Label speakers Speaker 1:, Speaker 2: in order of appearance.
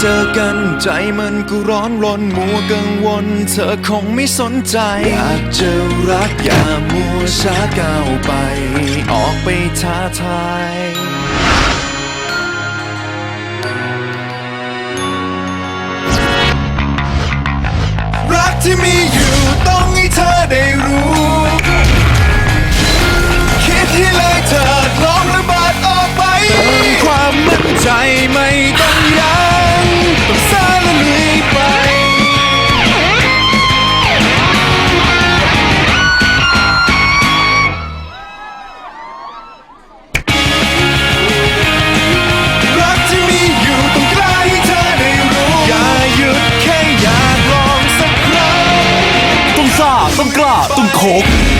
Speaker 1: เจอกันใจมันก็ร้อนรนมัวกังวล เธอคงไม่สนใจ อยากจะรักอย่ามัวช้าก้าวไป ออกไปท้าทาย ลองสักครั้ง
Speaker 2: ต้องซ่าต้องกล้าต้องโขก